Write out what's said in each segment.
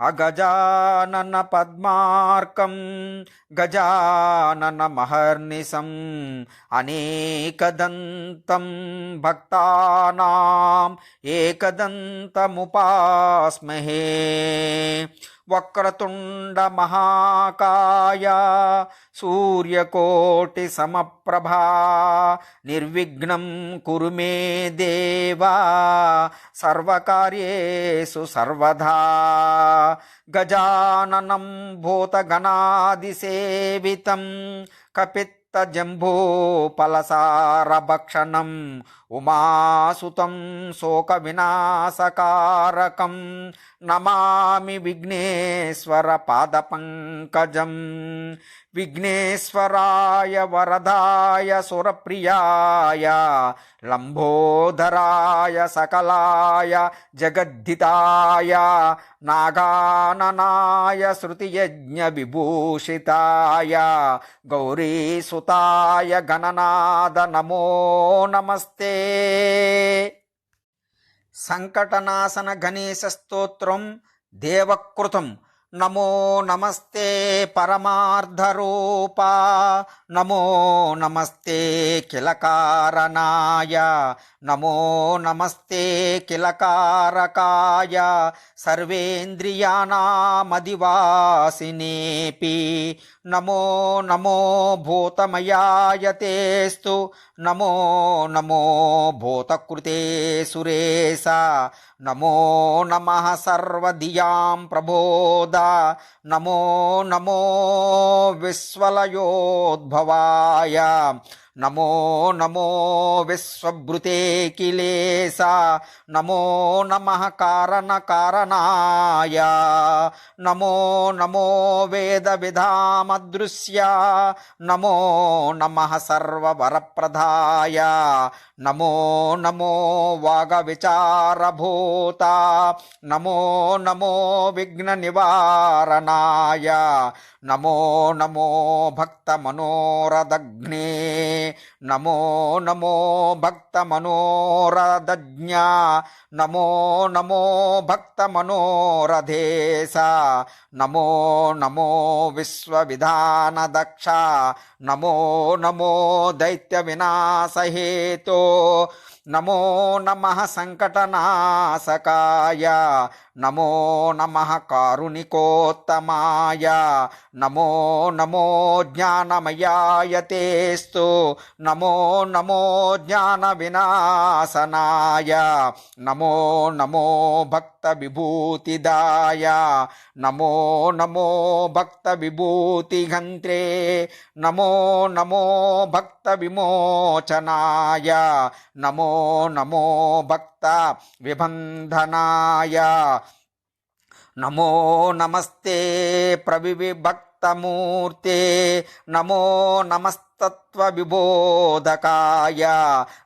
అగజానన పద్మార్కం గజానన మహర్నిశం అనేకదంతం భక్తానాం ఏకదంతముపాస్మహే. వక్రతుండ మహాకాయ సూర్యకోటి సమప్రభా నిర్విఘ్నం కురు మే దేవా సర్వకార్యేషు సర్వదా గజాననం భూతగణాదిసేవితం కపిత్ జంబూపలసారభక్షణం ఉమాసుతం శోకవినాశకారకం నమామి విఘ్నేశ్వర పాదపంకజం. విఘ్నేశ్వరాయ వరదాయ సురప్రియాయ లంబోధరాయ సకలాయ జగద్ధితాయ నాగాననాయ శృతియజ్ఞ విభూషితాయ గౌరీసు సుతాయ గణనాద నమో నమస్తే. సంకటనాశన గణేశ స్తోత్రం దేవకృతం. నమో నమస్తే పరమార్ధరూపా నమో నమస్తే కిలకారణాయ. నమో నమస్తే కిలకారకాయ. సర్వేంద్రియాణమదివాసినేపి నమో నమో భూతమయాయతేస్తు నమో నమో భూతకృతే సురేశ. నమో నమ సర్వధియాం ప్రబోధ. నమో నమో విశ్వలయోద్భవాయ నమో నమో విశ్వభృతే కిలేస నమో నమ కారణ కారణాయ నమో నమో వేద విధామదృశ్య నమో నమ సర్వవరప్రదాయ నమో నమో వాగ విచారభూత నమో నమో విఘ్న నివారణాయ నమో నమో భక్త మనోరదగ్నే నమో నమో భక్త మనోరదజ్ఞ నమో నమో భక్త మనోరధేశ నమో నమో విశ్వవిధాన దక్ష నమో నమో దైత్య వినాశహేతో నమో నమ సంకటనాశకాయ నమో నమ కారుణికోత్తమాయ నమో నమో జ్ఞానమయాయ తేస్తు నమో నమో జ్ఞాన వినాశనాయ నమో నమో భక్త విభూతిదాయ నమో నమో భక్త విభూతిఘంత్రే నమో నమో భక్త విమోచనాయ నమో నమో భక్త విబంధనాయ నమో నమస్తే ప్రవిభక్తమూర్తే నమో నమస్తత్వ విబోధకాయ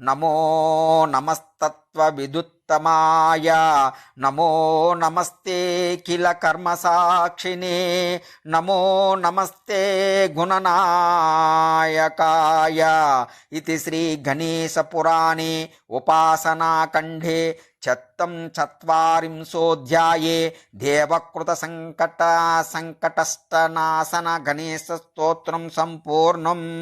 నమో నమస్తత్వ విదుత్ ఉత్తమాయ నమో నమస్తే కిల కర్మ సాక్షినే నమో నమస్తే గుణనాయకాయ. ఇది శ్రీ గణేశ పురాణే ఉపాసనాఖండే చత్తం చత్వరింశోధ్యాయే. దేవకృత సంకట సంకటష్టనాశన గణేశ స్తోత్రం సంపూర్ణం.